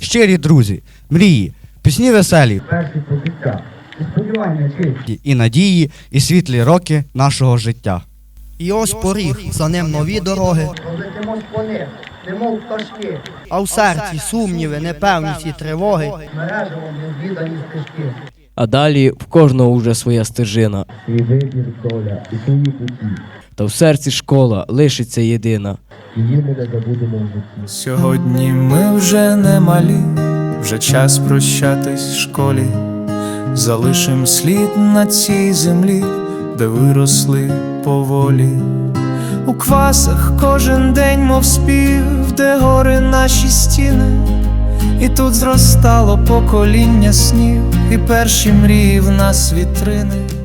щирі друзі, мрії, пісні веселі перші почуття. І сподівання чисті. і надії, і світлі роки нашого життя. І ось поріг, за ним нові дороги, Розлетимо з них, немов пташки, а в серці сумніви, непевність і тривоги. мережево незвідані стежки. А далі в кожного уже своя стежина, та в серці школа лишиться єдина. Її ми не забудемо в житті. Сьогодні ми вже не малі, вже час прощатись в школі, залишим слід на цій землі, де виросли поволі. У квасах кожен день, мов спів, де гори наші стіни, і тут зростало покоління снів, і перші мрії в нас вітрини.